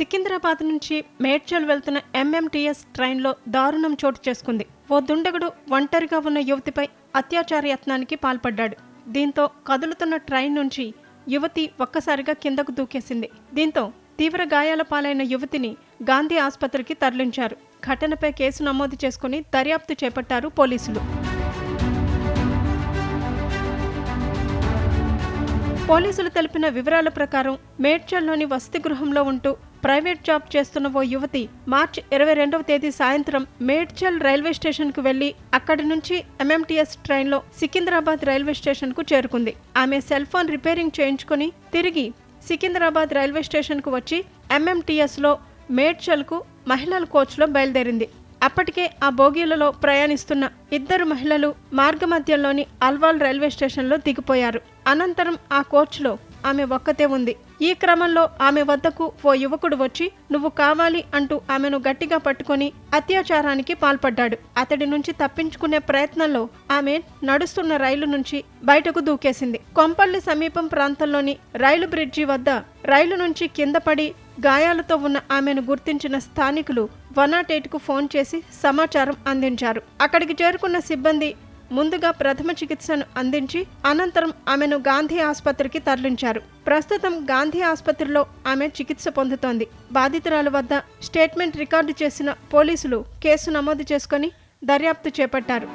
సికింద్రాబాద్ నుంచి మేడ్చల్ వెళ్తున్న ఎంఎంటీఎస్ ట్రైన్లో దారుణం చోటు చేసుకుంది. ఓ దుండగుడు ఒంటరిగా ఉన్న యువతిపై అత్యాచార యత్నానికి పాల్పడ్డాడు. దీంతో కదులుతున్న ట్రైన్ నుంచి యువతి ఒక్కసారిగా కిందకు దూకేసింది. దీంతో తీవ్ర గాయాల పాలైన యువతిని గాంధీ ఆసుపత్రికి తరలించారు. ఘటనపై కేసు నమోదు చేసుకుని దర్యాప్తు చేపట్టారు పోలీసులు. పోలీసులు తెలిపిన వివరాల ప్రకారం మేడ్చల్లోని వసతి గృహంలో ఉంటూ ప్రైవేట్ జాబ్ చేస్తున్న ఓ యువతి మార్చి ఇరవై రెండవ తేదీ సాయంత్రం మేడ్చల్ రైల్వే స్టేషన్కు వెళ్ళి అక్కడి నుంచి ఎంఎంటీఎస్ ట్రైన్లో సికింద్రాబాద్ రైల్వే స్టేషన్కు చేరుకుంది. ఆమె సెల్ ఫోన్ రిపేరింగ్ చేయించుకుని తిరిగి సికింద్రాబాద్ రైల్వే స్టేషన్కు వచ్చి ఎంఎంటీఎస్లో మేడ్చల్కు మహిళల కోచ్లో బయలుదేరింది. అప్పటికే ఆ బోగీలలో ప్రయాణిస్తున్న ఇద్దరు మహిళలు మార్గమధ్యంలోని అల్వాల్ రైల్వే స్టేషన్లో దిగిపోయారు. అనంతరం ఆ కోచ్లో ఆమె ఒక్కతే ఉంది. ఈ క్రమంలో ఆమె వద్దకు ఓ యువకుడు వచ్చి నువ్వు కావాలి అంటూ ఆమెను గట్టిగా పట్టుకొని అత్యాచారానికి పాల్పడ్డాడు. అతడి నుంచి తప్పించుకునే ప్రయత్నంలో ఆమె నడుస్తున్న రైలు నుంచి బయటకు దూకేసింది. కొంపల్లి సమీపం ప్రాంతంలోని రైలు బ్రిడ్జి వద్ద రైలు నుంచి కింద పడి గాయాలతో ఉన్న ఆమెను గుర్తించిన స్థానికులు వన్ నాట్ ఎయిట్కు ఫోన్ చేసి సమాచారం అందించారు. అక్కడికి చేరుకున్న సిబ్బంది ముందుగా ప్రథమ చికిత్సను అందించి అనంతరం ఆమెను గాంధీ ఆసుపత్రికి తరలించారు. ప్రస్తుతం గాంధీ ఆసుపత్రిలో ఆమె చికిత్స పొందుతోంది. బాధితురాలు వద్ద స్టేట్మెంట్ రికార్డు చేసిన పోలీసులు కేసు నమోదు చేసుకొని దర్యాప్తు చేపట్టారు.